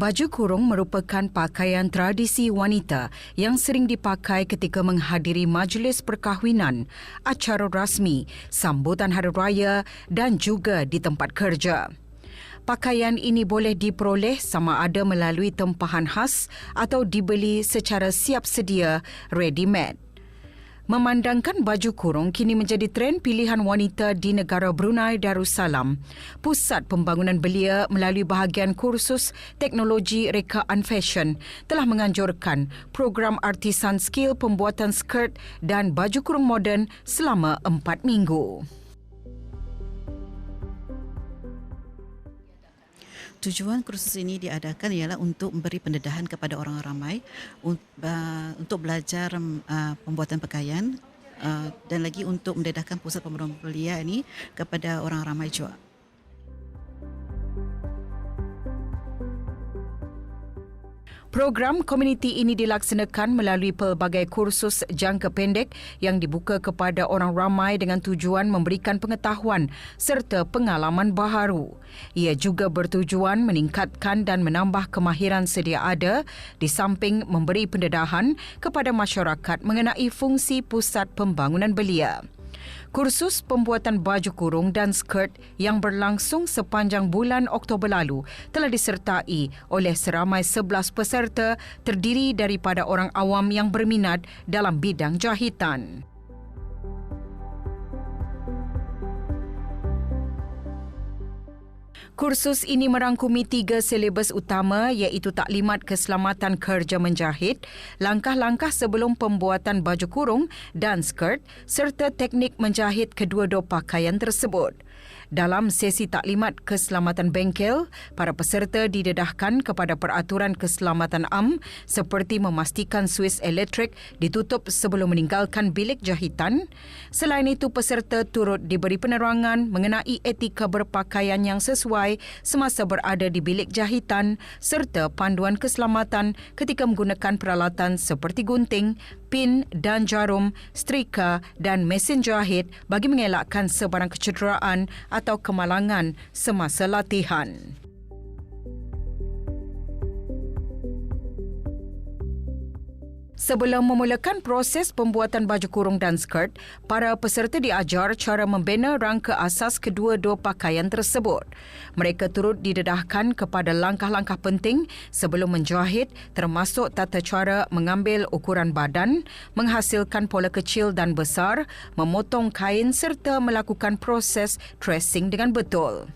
Baju kurung merupakan pakaian tradisi wanita yang sering dipakai ketika menghadiri majlis perkahwinan, acara rasmi, sambutan hari raya dan juga di tempat kerja. Pakaian ini boleh diperoleh sama ada melalui tempahan khas atau dibeli secara siap sedia ready-made. Memandangkan baju kurung kini menjadi tren pilihan wanita di negara Brunei Darussalam, Pusat Pembangunan Belia melalui bahagian kursus teknologi rekaan fashion telah menganjurkan program artisan skill pembuatan skirt dan baju kurung moden selama empat minggu. Tujuan kursus ini diadakan ialah untuk memberi pendedahan kepada orang ramai untuk belajar uh, pembuatan pakaian uh, dan lagi untuk mendedahkan pusat belia ini kepada orang ramai juga. Program komuniti ini dilaksanakan melalui pelbagai kursus jangka pendek yang dibuka kepada orang ramai dengan tujuan memberikan pengetahuan serta pengalaman baharu. Ia juga bertujuan meningkatkan dan menambah kemahiran sedia ada di samping memberi pendedahan kepada masyarakat mengenai fungsi pusat pembangunan belia. Kursus pembuatan baju kurung dan skirt yang berlangsung sepanjang bulan Oktober lalu telah disertai oleh seramai 11 peserta terdiri daripada orang awam yang berminat dalam bidang jahitan. Kursus ini merangkumi tiga silibus utama iaitu taklimat keselamatan kerja menjahit, langkah-langkah sebelum pembuatan baju kurung dan skirt serta teknik menjahit kedua-dua pakaian tersebut. Dalam sesi taklimat keselamatan bengkel, para peserta didedahkan kepada peraturan keselamatan am seperti memastikan suis elektrik ditutup sebelum meninggalkan bilik jahitan. Selain itu, peserta turut diberi penerangan mengenai etika berpakaian yang sesuai semasa berada di bilik jahitan serta panduan keselamatan ketika menggunakan peralatan seperti gunting, pin dan jarum, strika dan mesin jahit bagi mengelakkan sebarang kecederaan atau kemalangan semasa latihan. Sebelum memulakan proses pembuatan baju kurung dan skirt, para peserta diajar cara membina rangka asas kedua-dua pakaian tersebut. Mereka turut didedahkan kepada langkah-langkah penting sebelum menjahit termasuk tata cara mengambil ukuran badan, menghasilkan pola kecil dan besar, memotong kain serta melakukan proses tracing dengan betul.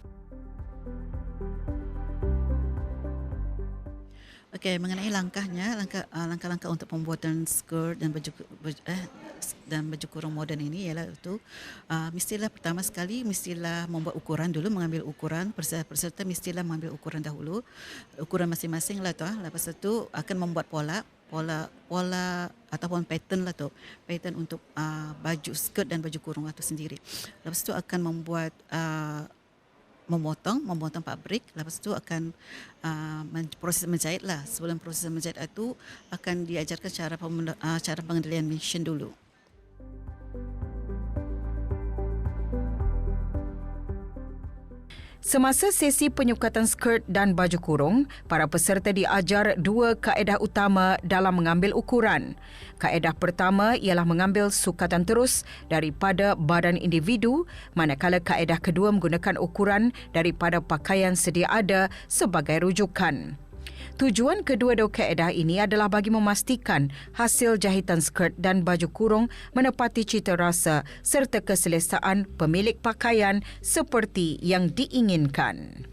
Okey, mengenai langkahnya, langkah uh, langkah-langkah untuk pembuatan skirt dan baju, eh dan baju kurung moden ini ialah itu uh, mestilah pertama sekali mestilah membuat ukuran dulu mengambil ukuran peserta mestilah mengambil ukuran dahulu ukuran masing-masing lah tu ah. lepas itu akan membuat pola pola pola ataupun pattern lah tu pattern untuk uh, baju skirt dan baju kurung itu sendiri lepas itu akan membuat uh, memotong, memotong pabrik. Lepas itu akan uh, proses menjahit lah. Sebelum proses menjahit itu akan diajarkan cara uh, cara pengendalian mesin dulu. Semasa sesi penyukatan skirt dan baju kurung, para peserta diajar dua kaedah utama dalam mengambil ukuran. Kaedah pertama ialah mengambil sukatan terus daripada badan individu, manakala kaedah kedua menggunakan ukuran daripada pakaian sedia ada sebagai rujukan. Tujuan kedua-dua kaedah ini adalah bagi memastikan hasil jahitan skirt dan baju kurung menepati cita rasa serta keselesaan pemilik pakaian seperti yang diinginkan.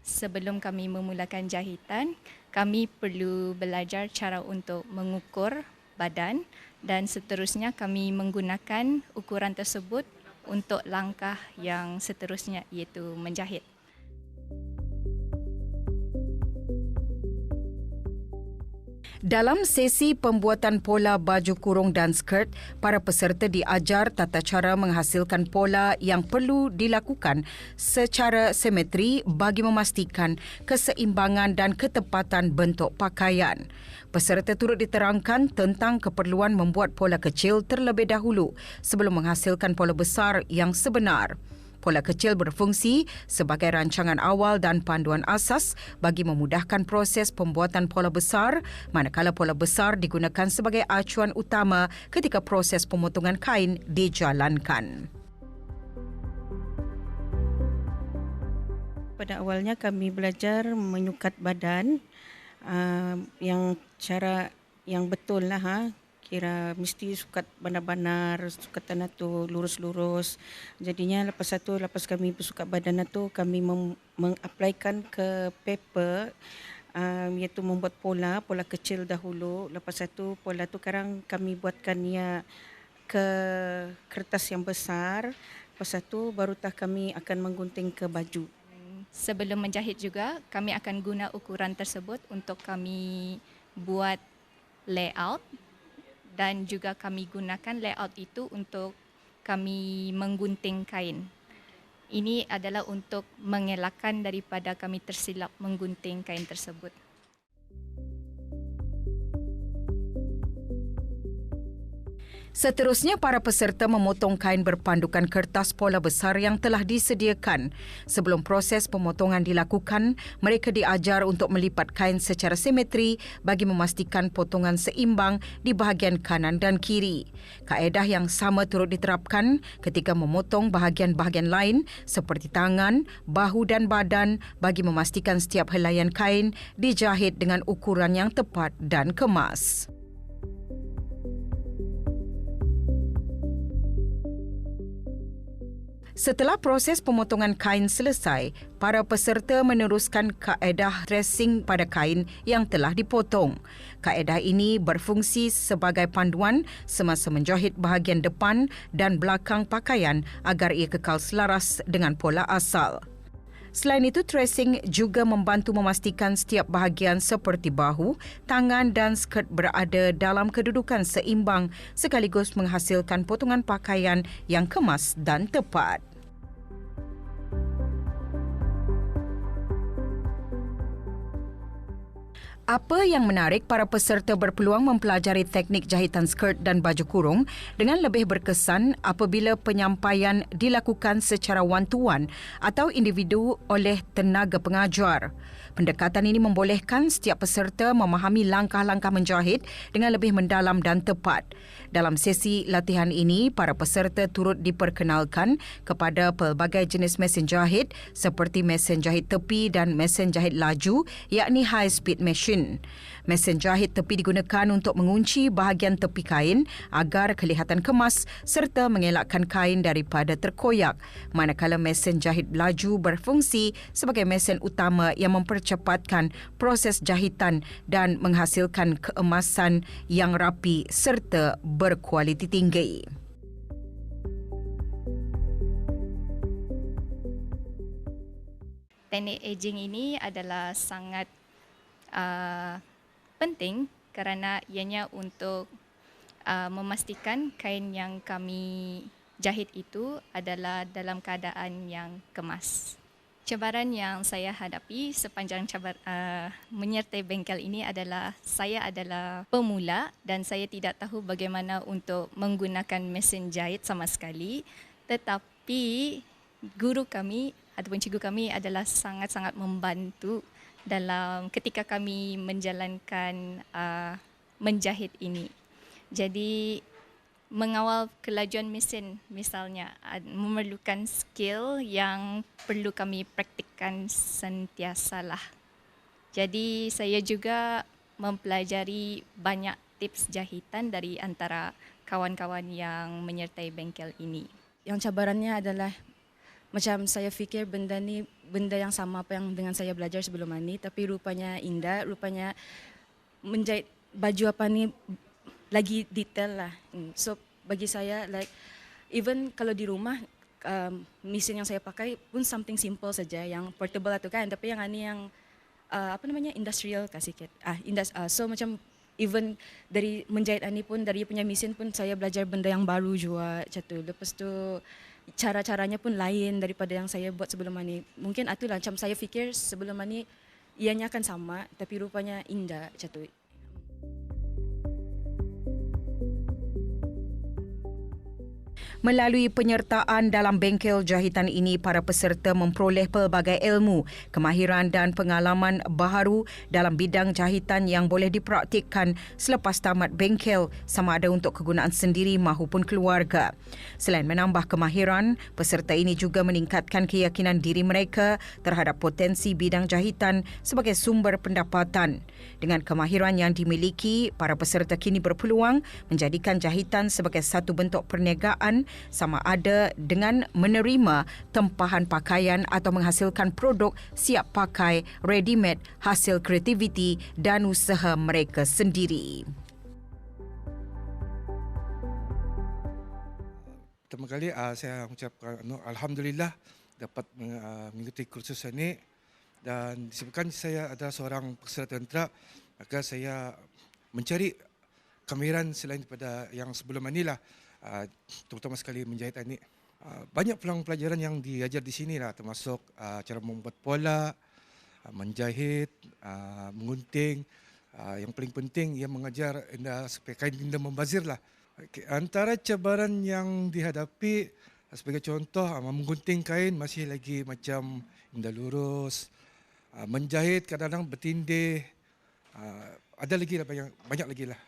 Sebelum kami memulakan jahitan, kami perlu belajar cara untuk mengukur badan dan seterusnya kami menggunakan ukuran tersebut untuk langkah yang seterusnya iaitu menjahit. Dalam sesi pembuatan pola baju kurung dan skirt, para peserta diajar tata cara menghasilkan pola yang perlu dilakukan secara simetri bagi memastikan keseimbangan dan ketepatan bentuk pakaian. Peserta turut diterangkan tentang keperluan membuat pola kecil terlebih dahulu sebelum menghasilkan pola besar yang sebenar. Pola kecil berfungsi sebagai rancangan awal dan panduan asas bagi memudahkan proses pembuatan pola besar manakala pola besar digunakan sebagai acuan utama ketika proses pemotongan kain dijalankan. Pada awalnya kami belajar menyukat badan uh, yang cara yang betul lah ha kira mesti sukat bandar-bandar, sukat tanah tu lurus-lurus. Jadinya lepas satu, lepas kami bersukat badan tu, kami mem- mengaplikan ke paper um, iaitu membuat pola, pola kecil dahulu. Lepas satu, pola tu sekarang kami buatkan ia ke kertas yang besar. Lepas satu, barutah kami akan menggunting ke baju. Sebelum menjahit juga, kami akan guna ukuran tersebut untuk kami buat layout dan juga kami gunakan layout itu untuk kami menggunting kain. Ini adalah untuk mengelakkan daripada kami tersilap menggunting kain tersebut. Seterusnya, para peserta memotong kain berpandukan kertas pola besar yang telah disediakan. Sebelum proses pemotongan dilakukan, mereka diajar untuk melipat kain secara simetri bagi memastikan potongan seimbang di bahagian kanan dan kiri. Kaedah yang sama turut diterapkan ketika memotong bahagian-bahagian lain seperti tangan, bahu dan badan bagi memastikan setiap helaian kain dijahit dengan ukuran yang tepat dan kemas. Setelah proses pemotongan kain selesai, para peserta meneruskan kaedah dressing pada kain yang telah dipotong. Kaedah ini berfungsi sebagai panduan semasa menjahit bahagian depan dan belakang pakaian agar ia kekal selaras dengan pola asal. Selain itu, tracing juga membantu memastikan setiap bahagian seperti bahu, tangan dan skirt berada dalam kedudukan seimbang sekaligus menghasilkan potongan pakaian yang kemas dan tepat. Apa yang menarik para peserta berpeluang mempelajari teknik jahitan skirt dan baju kurung dengan lebih berkesan apabila penyampaian dilakukan secara one-to-one atau individu oleh tenaga pengajar. Pendekatan ini membolehkan setiap peserta memahami langkah-langkah menjahit dengan lebih mendalam dan tepat. Dalam sesi latihan ini, para peserta turut diperkenalkan kepada pelbagai jenis mesin jahit seperti mesin jahit tepi dan mesin jahit laju yakni high speed machine. Mesin jahit tepi digunakan untuk mengunci bahagian tepi kain agar kelihatan kemas serta mengelakkan kain daripada terkoyak. Manakala mesin jahit laju berfungsi sebagai mesin utama yang mempercepatkan proses jahitan dan menghasilkan keemasan yang rapi serta berkualiti tinggi. Teknik aging ini adalah sangat uh, penting kerana ianya untuk uh, memastikan kain yang kami jahit itu adalah dalam keadaan yang kemas. Cabaran yang saya hadapi sepanjang cabar, uh, menyertai bengkel ini adalah saya adalah pemula dan saya tidak tahu bagaimana untuk menggunakan mesin jahit sama sekali. Tetapi guru kami ataupun cikgu kami adalah sangat-sangat membantu dalam ketika kami menjalankan uh, menjahit ini. Jadi mengawal kelajuan mesin misalnya memerlukan skill yang perlu kami praktikkan sentiasalah. Jadi saya juga mempelajari banyak tips jahitan dari antara kawan-kawan yang menyertai bengkel ini. Yang cabarannya adalah macam saya fikir benda ni benda yang sama apa yang dengan saya belajar sebelum ini tapi rupanya indah, rupanya menjahit baju apa ni lagi detail lah. Hmm, so bagi saya like even kalau di rumah um, mesin yang saya pakai pun something simple saja yang portable atau kan tapi yang ini yang uh, apa namanya industrial kasih kit. Ah indus, uh, so macam even dari menjahit ini pun dari punya mesin pun saya belajar benda yang baru juga macam Lepas tu cara-caranya pun lain daripada yang saya buat sebelum ini. Mungkin itulah macam saya fikir sebelum ini ianya akan sama tapi rupanya indah macam tu. Melalui penyertaan dalam bengkel jahitan ini, para peserta memperoleh pelbagai ilmu, kemahiran dan pengalaman baharu dalam bidang jahitan yang boleh dipraktikkan selepas tamat bengkel sama ada untuk kegunaan sendiri mahupun keluarga. Selain menambah kemahiran, peserta ini juga meningkatkan keyakinan diri mereka terhadap potensi bidang jahitan sebagai sumber pendapatan. Dengan kemahiran yang dimiliki, para peserta kini berpeluang menjadikan jahitan sebagai satu bentuk perniagaan sama ada dengan menerima tempahan pakaian atau menghasilkan produk siap pakai ready-made hasil kreativiti dan usaha mereka sendiri. Pertama kali uh, saya mengucapkan no, Alhamdulillah dapat uh, mengikuti kursus ini dan disebabkan saya adalah seorang peserta tentera maka saya mencari kemahiran selain daripada yang sebelum ini lah uh, terutama sekali menjahit ini. Uh, banyak peluang pelajaran yang diajar di sini lah termasuk uh, cara membuat pola, uh, menjahit, uh, mengunting. Uh, yang paling penting ia mengajar anda supaya kain anda membazir lah. Okay. Antara cabaran yang dihadapi sebagai contoh uh, menggunting kain masih lagi macam indah lurus, uh, menjahit kadang-kadang bertindih, uh, ada lagi lah banyak, banyak lagi lah.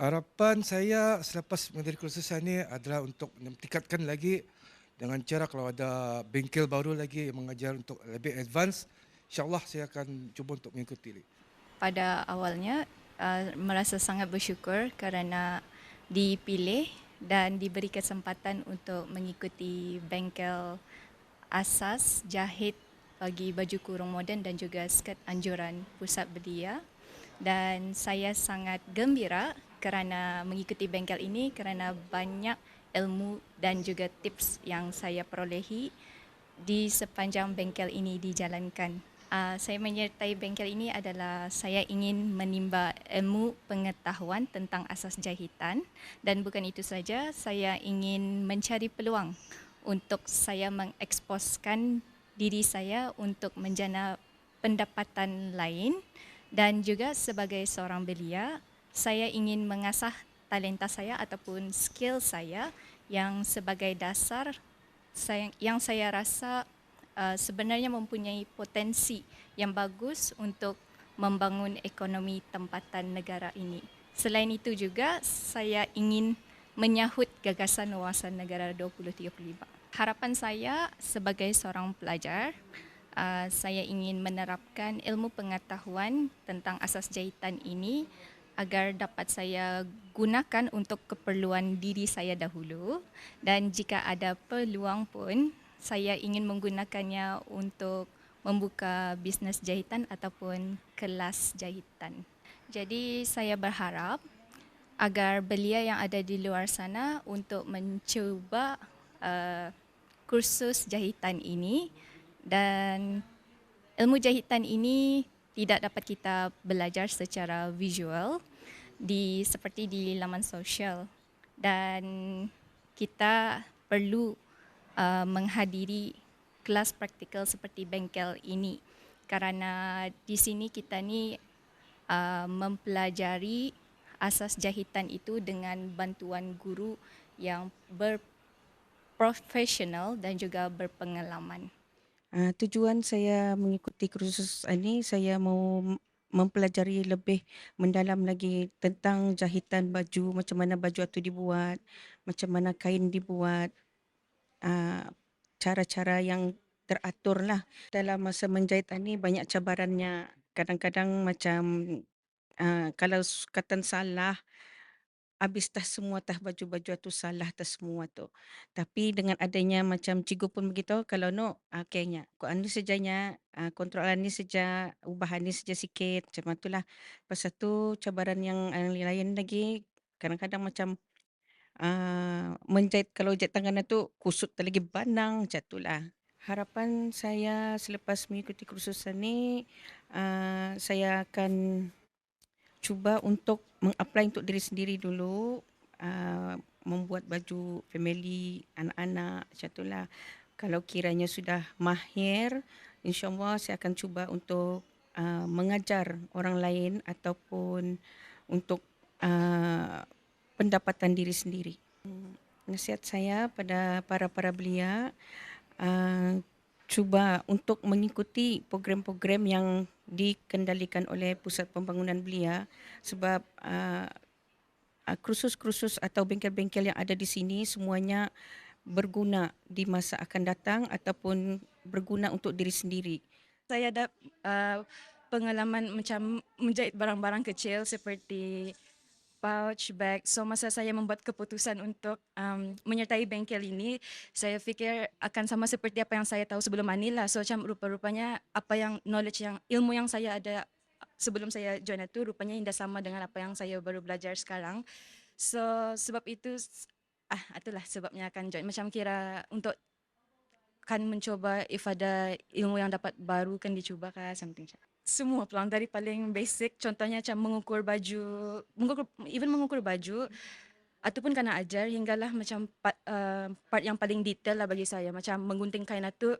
Harapan saya selepas menjadi kursus ini adalah untuk meningkatkan lagi dengan cara kalau ada bengkel baru lagi yang mengajar untuk lebih advance, insyaAllah saya akan cuba untuk mengikuti. Pada awalnya uh, merasa sangat bersyukur kerana dipilih dan diberi kesempatan untuk mengikuti bengkel asas jahit bagi baju kurung moden dan juga skirt anjuran pusat belia dan saya sangat gembira kerana mengikuti bengkel ini kerana banyak ilmu dan juga tips yang saya perolehi di sepanjang bengkel ini dijalankan. Uh, saya menyertai bengkel ini adalah saya ingin menimba ilmu pengetahuan tentang asas jahitan dan bukan itu saja saya ingin mencari peluang untuk saya mengeksposkan diri saya untuk menjana pendapatan lain dan juga sebagai seorang belia saya ingin mengasah talenta saya ataupun skill saya yang sebagai dasar saya, yang saya rasa uh, sebenarnya mempunyai potensi yang bagus untuk membangun ekonomi tempatan negara ini. Selain itu juga saya ingin menyahut gagasan wawasan negara 2035. Harapan saya sebagai seorang pelajar, uh, saya ingin menerapkan ilmu pengetahuan tentang asas jahitan ini agar dapat saya gunakan untuk keperluan diri saya dahulu. Dan jika ada peluang pun saya ingin menggunakannya untuk membuka bisnes jahitan ataupun kelas jahitan. Jadi saya berharap agar belia yang ada di luar sana untuk mencuba uh, kursus jahitan ini. Dan ilmu jahitan ini tidak dapat kita belajar secara visual di seperti di laman sosial dan kita perlu uh, menghadiri kelas praktikal seperti bengkel ini kerana di sini kita ni uh, mempelajari asas jahitan itu dengan bantuan guru yang berprofesional dan juga berpengalaman. Uh, tujuan saya mengikuti kursus ini saya mau mempelajari lebih mendalam lagi tentang jahitan baju, macam mana baju itu dibuat, macam mana kain dibuat, uh, cara-cara yang teratur lah. Dalam masa menjahit ini banyak cabarannya. Kadang-kadang macam uh, kalau sukatan salah, habis dah semua tah baju-baju tu salah tah semua tu. Tapi dengan adanya macam cikgu pun begitu kalau no okeynya. Ko anu sejanya uh, kontrolan ni saja ubahan ni saja sikit macam itulah. Pasal tu cabaran yang uh, lain lagi kadang-kadang macam uh, menjahit kalau jahit tangan tu kusut lagi banang macam itulah. Harapan saya selepas mengikuti kursusan ni uh, saya akan cuba untuk mengapply untuk diri sendiri dulu uh, membuat baju family anak-anak macam itulah kalau kiranya sudah mahir insyaallah saya akan cuba untuk uh, mengajar orang lain ataupun untuk uh, pendapatan diri sendiri. Nasihat saya pada para-para belia uh, cuba untuk mengikuti program-program yang dikendalikan oleh Pusat Pembangunan Belia sebab uh, uh, kursus-kursus atau bengkel-bengkel yang ada di sini semuanya berguna di masa akan datang ataupun berguna untuk diri sendiri. Saya ada uh, pengalaman macam menjahit barang-barang kecil seperti pouch, bag. So masa saya membuat keputusan untuk um, menyertai bengkel ini, saya fikir akan sama seperti apa yang saya tahu sebelum Manila. So macam rupa-rupanya apa yang knowledge yang ilmu yang saya ada sebelum saya join itu rupanya indah sama dengan apa yang saya baru belajar sekarang. So sebab itu ah itulah sebabnya akan join. Macam kira untuk kan mencoba if ada ilmu yang dapat baru kan dicuba kan something macam semua peluang. Dari paling basic contohnya macam mengukur baju mengukur even mengukur baju ataupun kena ajar hinggalah macam part, uh, part yang paling detail lah bagi saya. Macam menggunting kain itu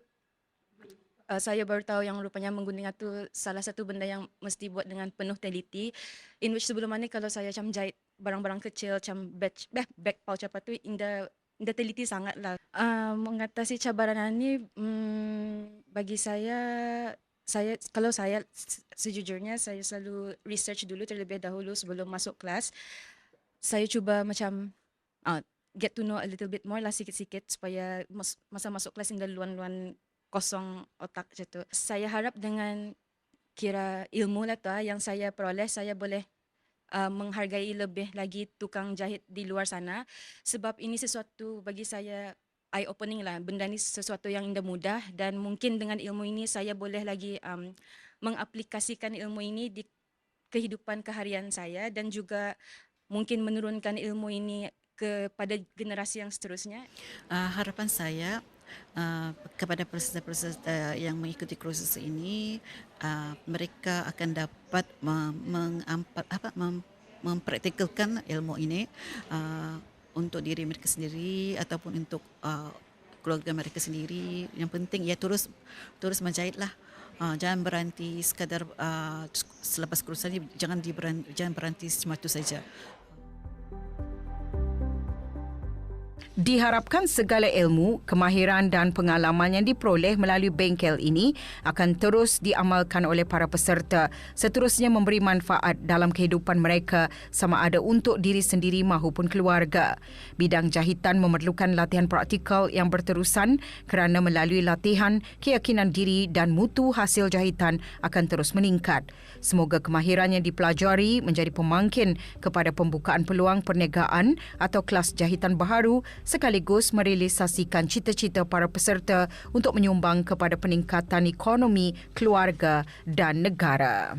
uh, saya baru tahu yang rupanya menggunting itu salah satu benda yang mesti buat dengan penuh teliti in which sebelum ni kalau saya macam jahit barang-barang kecil macam bag, bag, bag pouch apa tu indah indah teliti sangat lah. Uh, mengatasi cabaran ini hmm, bagi saya saya kalau saya sejujurnya saya selalu research dulu terlebih dahulu sebelum masuk kelas. Saya cuba macam uh, get to know a little bit more lah sikit-sikit supaya mas, masa masuk kelas indah luan-luan kosong otak macam tu. Saya harap dengan kira ilmu lah tu ah, yang saya peroleh saya boleh uh, menghargai lebih lagi tukang jahit di luar sana sebab ini sesuatu bagi saya eye opening lah. Benda ni sesuatu yang indah mudah dan mungkin dengan ilmu ini saya boleh lagi um, mengaplikasikan ilmu ini di kehidupan keharian saya dan juga mungkin menurunkan ilmu ini kepada generasi yang seterusnya. Uh, harapan saya uh, kepada peserta-peserta yang mengikuti kursus ini uh, mereka akan dapat mem- apa, mem- mempraktikalkan ilmu ini uh, untuk diri mereka sendiri ataupun untuk uh, keluarga mereka sendiri. Yang penting ya terus terus menjahitlah. Uh, jangan berhenti sekadar uh, selepas ini jangan jangan berhenti cuma itu saja. Diharapkan segala ilmu, kemahiran dan pengalaman yang diperoleh melalui bengkel ini akan terus diamalkan oleh para peserta seterusnya memberi manfaat dalam kehidupan mereka sama ada untuk diri sendiri maupun keluarga. Bidang jahitan memerlukan latihan praktikal yang berterusan kerana melalui latihan, keyakinan diri dan mutu hasil jahitan akan terus meningkat. Semoga kemahiran yang dipelajari menjadi pemangkin kepada pembukaan peluang perniagaan atau kelas jahitan baharu sekaligus merealisasikan cita-cita para peserta untuk menyumbang kepada peningkatan ekonomi keluarga dan negara.